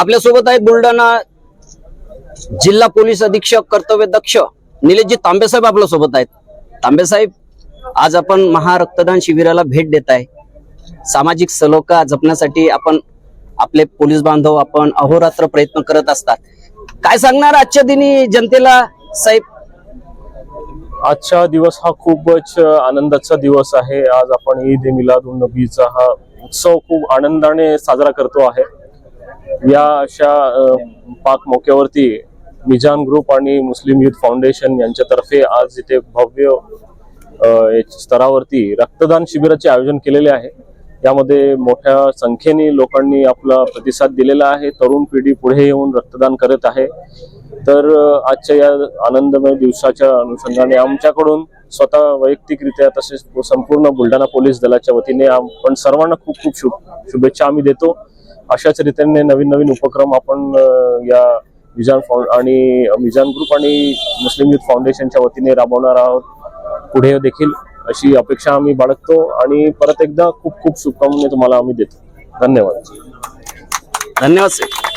आपल्यासोबत आहेत बुलढाणा जिल्हा पोलीस अधीक्षक कर्तव्य दक्ष निलेशजी तांबेसाहेब आपल्यासोबत आहेत. तांबेसाहेब आज आपण महारक्तदान शिबिराला भेट देत आहे. सामाजिक सलोखा जपण्यासाठी आपण आपले पोलीस बांधव आपण अहोरात्र प्रयत्न करत असतात. काय सांगणार आजच्या दिनी जनतेला साहेब? आजचा दिवस हा खूपच आनंदाचा दिवस आहे. आज आपण ईद मिलाद उन नबीचा हा उत्सव खूप आनंदाने साजरा करतो आहे. या अशा पाक मोक्यावरती मिजान ग्रुप आणि मुस्लिम युथ फाउंडेशन यांच्यातर्फे आज इथे भव्य स्तरावरती रक्तदान शिबिराचे आयोजन केलेले आहे. यामध्ये मोठ्या संख्येने लोकांनी आपला प्रतिसाद दिलेला आहे. तरुण पिढी पुढे येऊन रक्तदान करत आहे. तर आजच्या या आनंदमय दिवसाच्या अनुषंगाने आमच्याकडून स्वतः वैयक्तिकरित्या तसेच संपूर्ण बुलढाणा पोलीस दलाच्या वतीने आपण सर्वांना खूप खूप शुभ शुभेच्छा आम्ही देतो. अशाच रीतीने नवीन नवीन उपक्रम आपण या मिझान फाउंड आणि मिझान ग्रुप आणि मुस्लिम युथ फाउंडेशनच्या वतीने राबवणार आहोत. पुढे देखील अशी अपेक्षा आम्ही बाळगतो आणि परत एकदा खूप खूप शुभकामना तुम्हाला आम्ही देतो. धन्यवाद. धन्यवाद सर